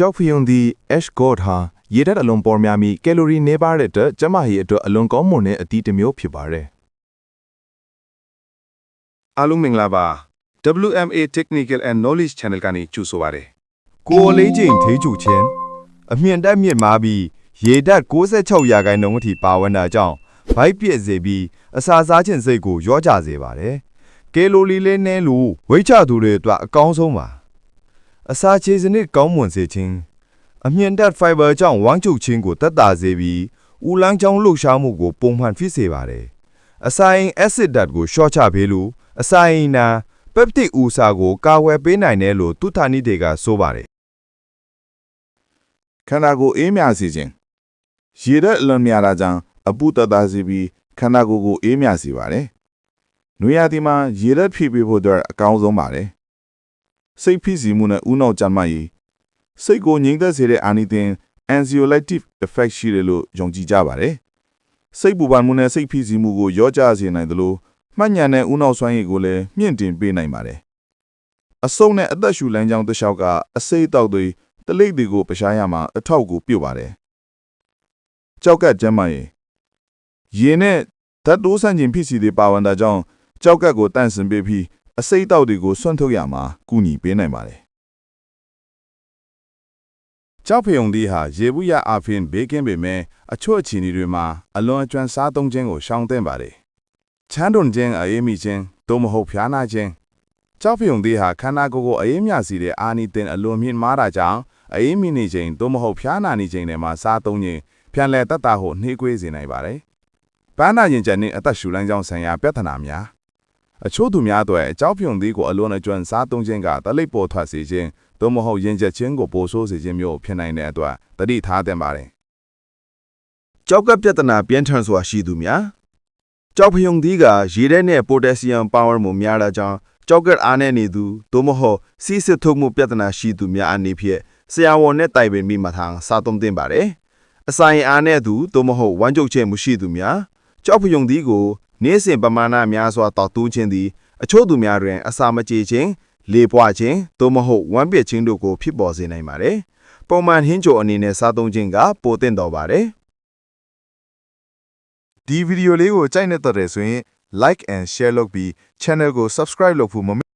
ကြောက်ဖျုံသည့် ash god ဟာရေဓာတ်အလွန်ပေါ်များပြီးကယ်လိုရီနည်းပါးတဲ့အတွက်ကျန်းမာရေးအတွက်အလွန်ကောင်းမွန်တဲ့အသီးတစ်မျိုးဖြစ်ပါတယ်အားလုံးမင်္ဂလာပါ WMA Technical and Knowledge Channel ကနေကြိုဆိုပါရစေကိုယ်လေးချိန်ထိကျူချင်းအမြင့်တက်မြင့်မားပြီးရေဓာတ်66ရာခိုင်နှုန်းအထိပါဝင်တာကြောင့်ဗိုက်ပြည့်စေပြီးအစာစားခြင်းစိတ်ကိုရောကြစေပါတယ်။ကယ်လိုရီလေးနည်းလို့ဝိတ်ချသူတွေအတွက်အကောင်းဆုံးပါ။ အစာခြေစနစ်ကောင်းမွန်စေခြင်းအမြင့်တက်ဖိုင်ဘာကြောင့်ဝမ်းကျုပ်ခြင်းကိုတက်တာစေပြီးဦးလန်းချောင်းလှုပ်ရှားမှုကိုပုံမှန်ဖြစ်စေပါတယ်။အစာအိမ်အက်ဆစ်ဓာတ်ကိုရှော့ချပေးလို့အစာအိမ်နာပက်ပတစ်ဦးစာကိုကာဝယ်ပေးနိုင်တယ်လို့သူထာနီတွေကဆိုပါတယ်ခန္ဓာကိုယ်အေးမြစေခြင်းရေဓာတ်အလွန်များတာကြောင့်အပူတသားစေပြီးခန္ဓာကိုယ်ကိုအေးမြစေပါတယ်။နွေရာသီမှာရေဓာတ်ဖြည့်ပေးဖို့အတွက်အကောင်းဆုံးပါတယ်။ စိတ်ဖိစီးမှုနဲ့ဥနောက်ကြမ်းမှရေးစိတ်ကိုငြိမ်သက်စေတဲ့အာနိသင် anxiolytic effect ရှိတယ်လို့ယုံကြည်ကြပါတယ်။စိတ်ပူပန်မှုနဲ့စိတ်ဖိစီးမှုကိုရောကြစေနိုင်သလိုမှတ်ဉာဏ်နဲ့ဥနောက်စွမ်းရည်ကိုလည်းမြင့်တင်ပေးနိုင်ပါတယ်။အစုံနဲ့အသက်ရှူလမ်းကြောင်းတစ်လျှောက်ကအစိတ်အတောက်တွေတလိပ်တွေကိုပရှားရမှာအထောက်ကိုပြုတ်ပါတယ်။ကြောက်ကတ်ကျမ်းမရေရေနဲ့ဓာတ်တိုးဆန့်ကျင်ဖြစ်စီတွေပါဝင်တာကြောင့်ကြောက်ကတ်ကိုတန့်စင်ပေးပြီး အစိတ်အတောက်တွေကိုဆွန့်ထုတ်ရမှာကူညီပေးနိုင်ပါတယ်။ကြောက်ဖယုံဒီဟာရေဘူးရအဖင်ဘေးကင်းပေမဲ့အချွတ်အချီနီတွေမှာအလွန်အကျွမ်းစားသုံးခြင်းကိုရှောင်သင့်ပါတယ်။ချမ်းတွန်ခြင်းအေးမိခြင်းသို့မဟုတ်ဖျားနာခြင်းကြောက်ဖယုံသေးဟာခန္ဓာကိုယ်ကိုအေးမြစီတဲ့အာနိသင်အလွန်မြင့်မားတာကြောင့်အေးမိနေခြင်းသို့မဟုတ်ဖျားနာနေခြင်းတွေမှာစားသုံးခြင်းပြန်လည်တက်တာဟုနှေးကွေးစေနိုင်ပါတယ်။ပန်းနာရင်ကျန်နှင့်အသက်ရှူလမ်းကြောင်းဆိုင်ရာပြဿနာများ အချို့သူများအတွက်ကြောက်ဖယုံသေးကိုအလွန်အကျွမ်းစားသုံးခြင်းကတလိပ်ပေါ်ထွက်စေခြင်းသို့မဟုတ်ရင်ကျက်ခြင်းကိုပိုဆိုးစေခြင်းမျိုးဖြစ်နိုင်တဲ့အတွက်တတိထားသင့်ပါတယ်ကြောက်ကပြဿနာပြင်းထန်စွာရှိသူများကြောက်ဖယုံသီးကရေထဲနဲ့ပိုတက်ဆီယမ်ပါဝါမှုများတာကြောင့်ကြောက်ကအားနဲ့နေသူသို့မဟုတ်စီးစစ်ထုတ်မှုပြဿနာရှိသူများအနေဖြင့်ဆရာဝန်နဲ့တိုင်ပင်ပြီးမှထံစားသုံးသင့်ပါတယ်အဆိုင်အားနဲ့သူသို့မဟုတ်ဝမ်းကျုပ်ခြင်းမရှိသူများကြောက်ဖယုံသီးကို နေ့စဉ်ပမာဏများစွာတောက်တူးခြင်းသည်အချို့သူများတွင် အစာမကြေခြင်းလေပွားခြင်းသို့မဟုတ်ဝမ်းပစ်ခြင်းတို့ကိုဖြစ်ပေါ်စေနိုင်ပါတယ်ပုံမှန်ဟင်းချိုအနေနဲ့စားသုံးခြင်းကပိုသင့်တော်ပါတယ်ဒီဗီဒီယိုလေးကိုကြိုက်နေတဲ့ဆိုရင် like and share လုပ်ပြီး channel ကို subscribe လုပ်ဖို့မ